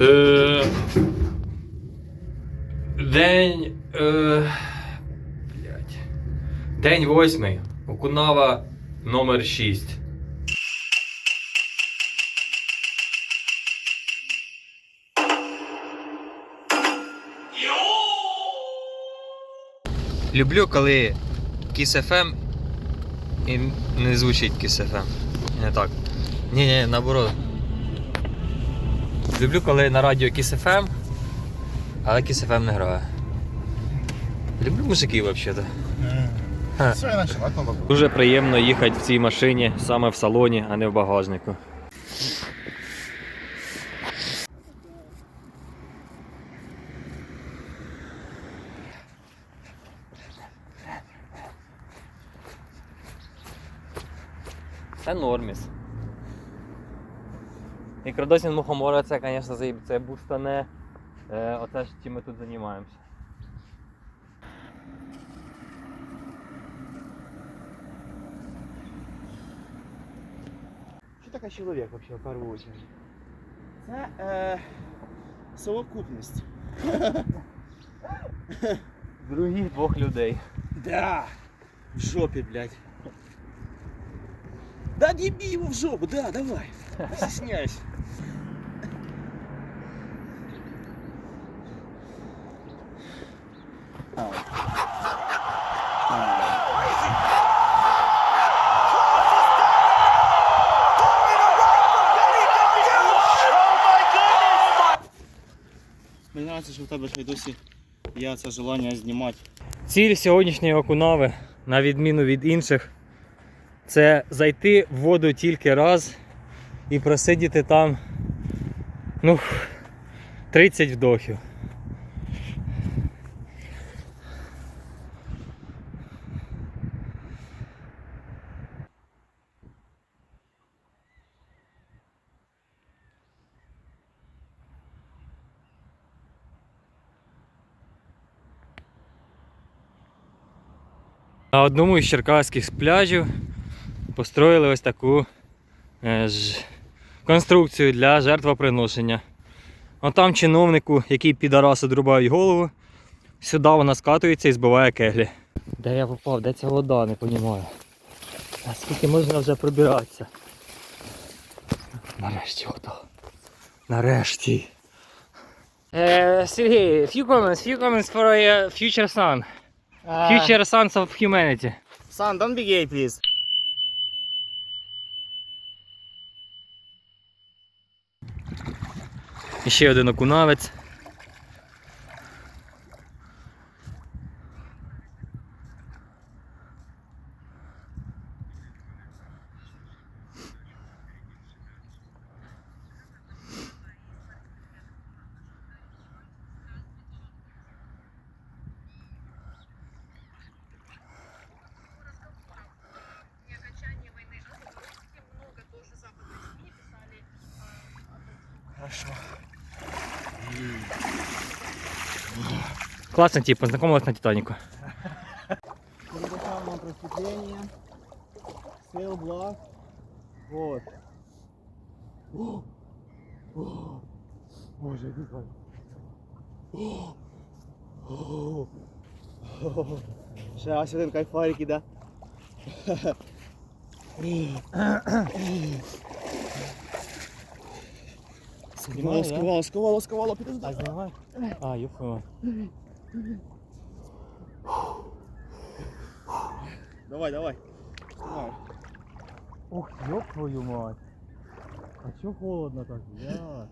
Е, день. Е, блядь. День восьмий. Окунава номер 6. Люблю, коли Kiss FM і не звучить Kiss FM. Не так. Ні, ні, наоборот. Люблю, коли на радіо Kiss FM, але Kiss FM не грає. Люблю мужиків взагалі. Все. Дуже приємно їхати в цій машині саме в салоні, а не в багажнику. Це норміс. Мікродосін мухомора це, звісно, заїб, це бустане. Оце ж чим ми тут займаємося. Що таке чоловік вообще в першу очередь? Це е, совокупність. Других двох людей. Да. В жопі, блядь. Да дебі його в жопу, да, давай. Не стесняйся. Мені подобається, що в тебе ще й досі є це желання знімати. Ціль сьогоднішньої окунави, на відміну від інших, це зайти в воду тільки раз і просидіти там ну, 30 вдохів. На одному із черкаських пляжів построїли ось таку е, ж, конструкцію для жертвоприношення. А там чиновнику, який підарас одрубають голову, сюди вона скатується і збиває кеглі. Де я попав? Де ця вода, не розумію. А скільки можна вже пробиратися? Нарешті вода. Нарешті. Е, Сергій, few comments, few comments for a future son. Future Sons of Humanity. Son, don't be gay, please. І ще один окунавець. и Классный тип, познакомилась на Титанику. Передыхал на просветление. Сейл благ. Вот. О! О! Боже, иди сюда. О! О! О! Ще ось один кайфарик іде. Сковало, сковало, сковало, сковало, підожди. А, знімай? А, юфу. Давай, давай. Снимай. Ух, ёб твою мать. А чё холодно так? Я... Yeah.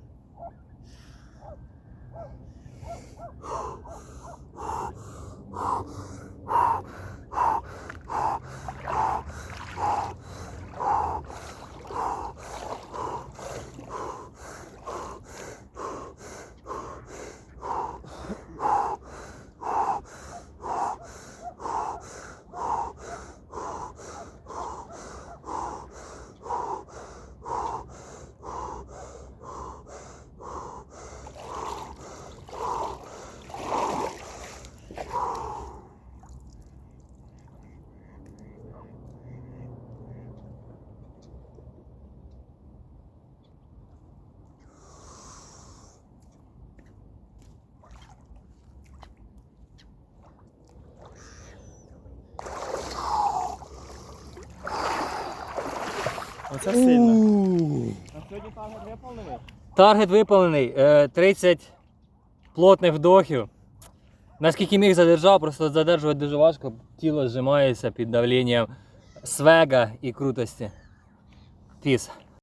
Оце сильно. Таргет виповнений? Таргет виповнений. е, 30 плотних вдохів. Наскільки міг задержав, просто задержувати дуже важко. Тіло зжимається під давленням свега і крутості. Піс.